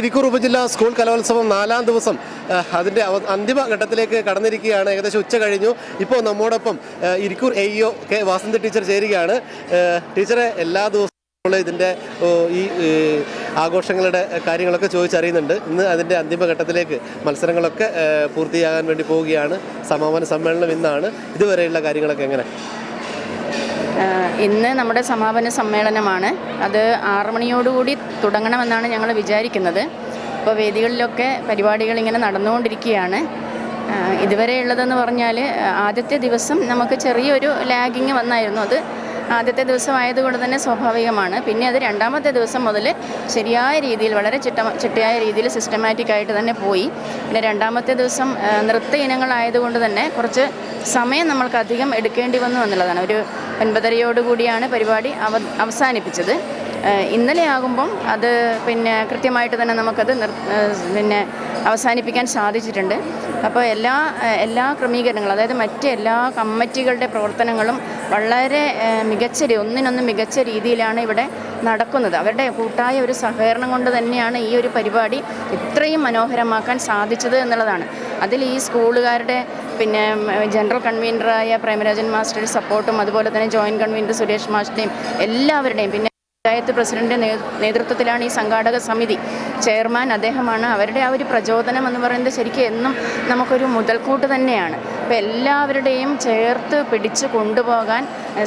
ഇരിക്കൂർ ഉപജില്ലാ സ്കൂൾ കലോത്സവം നാലാം ദിവസം അതിന്റെ അന്തിമ ഘട്ടത്തിലേക്ക് കടന്നിരിക്കുകയാണ്. ഏകദേശം ഉച്ച കഴിഞ്ഞു. ഇപ്പോൾ നമ്മോടൊപ്പം Irikkur A EO K Vasanthi teacher ചേരുകയാണ്. ടീച്ചറെ എല്ലാ ദിവസവും ഇതിന്റെ ഈ ആഘോഷങ്ങളുടെ കാര്യങ്ങളൊക്കെ ചോദിച്ചറിയുന്നുണ്ട്. ഇന്ന് അതിന്റെ അന്തിമഘട്ടത്തിലേക്ക് മത്സരങ്ങളൊക്കെ പൂർത്തിയാകാൻ വേണ്ടി പോവുകയാണ്. സമാപന സമ്മേളനം ഇന്നാണ്. ഇതുവരെയുള്ള കാര്യങ്ങളൊക്കെ എങ്ങനെ? ഇന്ന് നമ്മുടെ സമാപന സമ്മേളനമാണ്. അത് ആറുമണിയോടുകൂടി തുടങ്ങണമെന്നാണ് ഞങ്ങൾ വിചാരിക്കുന്നത്. അപ്പോൾ വേദികളിലൊക്കെ പരിപാടികൾ ഇങ്ങനെ നടന്നുകൊണ്ടിരിക്കുകയാണ്. ഇതുവരെ ഇതുവരെയുള്ളതെന്ന് പറഞ്ഞാൽ ആദ്യത്തെ ദിവസം നമുക്ക് ചെറിയൊരു ലാഗിങ് വന്നായിരുന്നു. അത് ആദ്യത്തെ ദിവസം ആയതുകൊണ്ട് തന്നെ സ്വാഭാവികമാണ്. പിന്നെ അത് രണ്ടാമത്തെ ദിവസം മുതൽ ശരിയായ രീതിയിൽ വളരെ ചിട്ട ചിട്ടയായ രീതിയിൽ സിസ്റ്റമാറ്റിക് ആയിട്ട് തന്നെ പോയി. പിന്നെ രണ്ടാമത്തെ ദിവസം നൃത്ത ഇനങ്ങളായതുകൊണ്ട് തന്നെ കുറച്ച് സമയം നമ്മൾക്ക് അധികം എടുക്കേണ്ടി വന്നു എന്നുള്ളതാണ്. ഒരു ഒൻപതരയോടുകൂടിയാണ് പരിപാടി അവ അവസാനിപ്പിച്ചത്. ഇന്നലെ ആകുമ്പം അത് പിന്നെ കൃത്യമായിട്ട് തന്നെ നമുക്കത് പിന്നെ അവസാനിപ്പിക്കാൻ സാധിച്ചിട്ടുണ്ട്. അപ്പോൾ എല്ലാ എല്ലാ ക്രമീകരണങ്ങളും അതായത് മറ്റ് എല്ലാ കമ്മിറ്റികളുടെ പ്രവർത്തനങ്ങളും വളരെ മികച്ച ഒന്നിനൊന്ന് മികച്ച രീതിയിലാണ് ഇവിടെ നടക്കുന്നത്. അവരുടെ കൂട്ടായ ഒരു സഹകരണം കൊണ്ട് തന്നെയാണ് ഈ ഒരു പരിപാടി ഇത്രയും മനോഹരമാക്കാൻ സാധിച്ചത് എന്നുള്ളതാണ്. അതിൽ ഈ സ്കൂളുകാരുടെ പിന്നെ ജനറൽ കൺവീനറായ പ്രേമരാജൻ മാസ്റ്ററുടെ സപ്പോർട്ടും അതുപോലെ തന്നെ ജോയിന്റ് കൺവീനർ സുരേഷ് മാസ്റ്ററേയും എല്ലാവരുടെയും പിന്നെ പഞ്ചായത്ത് പ്രസിഡന്റ് നേതൃത്വത്തിലാണ് ഈ സംഘാടക സമിതി. ചെയർമാൻ അദ്ദേഹമാണ്. അവരുടെ ആ ഒരു പ്രചോദനം എന്ന് പറയുന്നത് ശരിക്കും എന്നും നമുക്കൊരു മുതൽക്കൂട്ട് തന്നെയാണ്. അപ്പോൾ എല്ലാവരുടെയും ചേർത്ത് പിടിച്ച് കൊണ്ടുപോകാൻ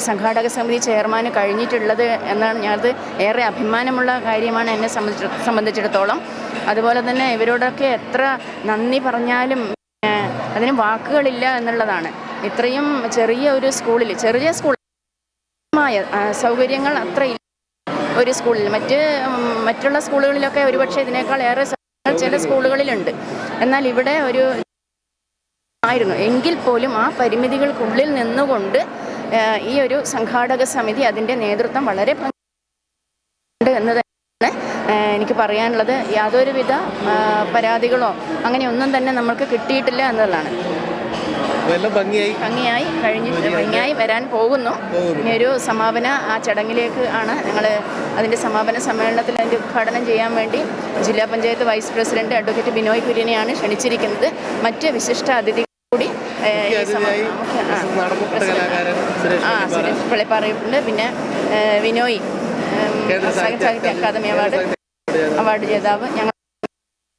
സംഘാടക സമിതി ചെയർമാന് കഴിഞ്ഞിട്ടുള്ളത് എന്നാണ് ഞാനത് ഏറെ അഭിമാനമുള്ള കാര്യമാണ് എന്നെ സംബന്ധിച്ചി സംബന്ധിച്ചിടത്തോളം. അതുപോലെ തന്നെ ഇവരോടൊക്കെ എത്ര നന്ദി പറഞ്ഞാലും അതിന് വാക്കുകളില്ല എന്നുള്ളതാണ്. ഇത്രയും ചെറിയ ഒരു സ്കൂളിൽ ചെറിയ സ്കൂൾ സൗകര്യങ്ങൾ അത്ര ഒരു സ്കൂളിൽ. മറ്റ് മറ്റുള്ള സ്കൂളുകളിലൊക്കെ ഒരുപക്ഷെ ഇതിനേക്കാൾ ഏറെ ചില സ്കൂളുകളിലുണ്ട്. എന്നാൽ ഇവിടെ ഒരു ആയിരുന്നു. എങ്കിൽ പോലും ആ പരിമിതികൾക്കുള്ളിൽ നിന്നുകൊണ്ട് ഈ ഒരു സംഘാടക സമിതി അതിന്റെ നേതൃത്വം വളരെ എന്ന് തന്നെയാണ് എനിക്ക് പറയാനുള്ളത്. യാതൊരുവിധ പരാതികളോ അങ്ങനെയൊന്നും തന്നെ നമ്മൾക്ക് കിട്ടിയിട്ടില്ല എന്നുള്ളതാണ്. ഭംഗിയായി. ഭംഗിയായി. കഴിഞ്ഞിട്ട് ഭംഗിയായി. വരാൻ പോകുന്നു. ഇനി ഒരു സമാപന ആ ചടങ്ങിലേക്ക് ആണ് ഞങ്ങൾ അതിന്റെ സമാപന സമ്മേളനത്തിൽ അതിന്റെ ഉദ്ഘാടനം ചെയ്യാൻ വേണ്ടി ജില്ലാ panchayat vice president advocate Binoy കുര്യനെയാണ് ക്ഷണിച്ചിരിക്കുന്നത്. മറ്റ് വിശിഷ്ട അതിഥികൾ കൂടി ആ, സുരേഷ് പള്ളിപ്പാറയുണ്ട് പിന്നെ വിനോയ് സാഹിത്യ അക്കാദമി അവാർഡ് അവാർഡ്. അവാർഡ് ജേതാവ്. ഞങ്ങൾ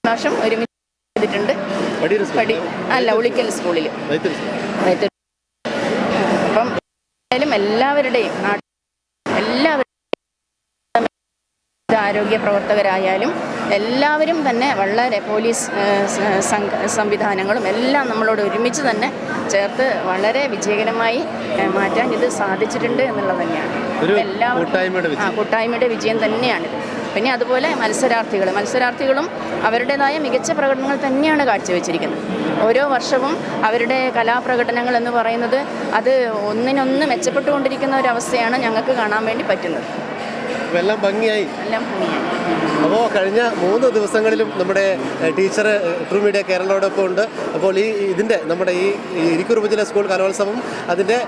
വർഷം ഒരുമിച്ച് ചെയ്തിട്ടുണ്ട്. പടി അല്ല ഉളിക്കൽ സ്കൂളിൽ അപ്പം എന്തായാലും എല്ലാവരുടെയും എല്ലാവരുടെയും എല്ലാവരും ആരോഗ്യ പ്രവർത്തകരായാലും എല്ലാവരും തന്നെ വളരെ പോലീസ് സംവിധാനങ്ങളും എല്ലാം നമ്മളോട് ഒരുമിച്ച് തന്നെ ചേർത്ത് വളരെ വിജയകരമായി മാറ്റാൻ ഇത് സാധിച്ചിട്ടുണ്ട് എന്നുള്ളത് തന്നെയാണ്. എല്ലാവരും ആ കൂട്ടായ്മയുടെ വിജയം തന്നെയാണിത് പിന്നെ അതുപോലെ മത്സരാർത്ഥികൾ. മത്സരാർത്ഥികളും അവരുടേതായ മികച്ച പ്രകടനങ്ങൾ തന്നെയാണ് കാഴ്ചവെച്ചിരിക്കുന്നത്. ഓരോ വർഷവും അവരുടെ കലാപ്രകടനങ്ങൾ എന്ന് പറയുന്നത് അത് ഒന്നിനൊന്ന് മെച്ചപ്പെട്ടുകൊണ്ടിരിക്കുന്ന ഒരവസ്ഥയാണ് ഞങ്ങൾക്ക് കാണാൻ വേണ്ടി പറ്റുന്നത്. എല്ലാം ഭംഗിയായി. എല്ലാം അപ്പോൾ കഴിഞ്ഞ മൂന്ന് ദിവസങ്ങളിലും നമ്മുടെ ടീച്ചർ ട്രൂ മീഡിയ കേരളയോടൊപ്പം ഉണ്ട്. അപ്പോൾ ഈ ഇതിന്റെ നമ്മുടെ ഈ ഇരിക്കൂർ ഉപജില്ല സ്കൂൾ കലോത്സവം അതിന്റെ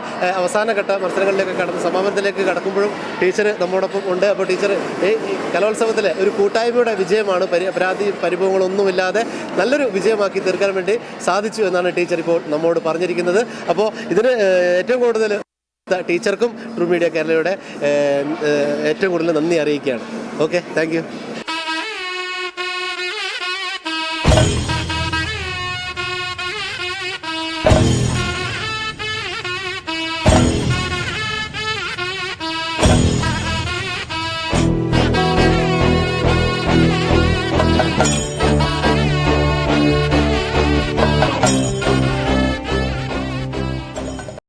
അവസാനഘട്ട മത്സരങ്ങളിലേക്ക് കടന്ന് സമാപനത്തിലേക്ക് കടക്കുമ്പോഴും ടീച്ചർ നമ്മോടൊപ്പം ഉണ്ട്. അപ്പോൾ ടീച്ചർ ഈ ഈ കലോത്സവത്തിലെ ഒരു കൂട്ടായ്മയുടെ വിജയമാണ് പരി പരാതി പരിഭവങ്ങളൊന്നുമില്ലാതെ നല്ലൊരു വിജയമാക്കി തീർക്കാൻ വേണ്ടി സാധിച്ചു എന്നാണ് ടീച്ചർ ഇപ്പോൾ നമ്മോട് പറഞ്ഞിരിക്കുന്നത്. അപ്പോൾ ഇതിന് ഏറ്റവും കൂടുതൽ ടീച്ചർക്കും ട്രൂ മീഡിയ കേരളയുടെ ഏറ്റവും കൂടുതൽ നന്ദി അറിയിക്കുകയാണ്. Okay thank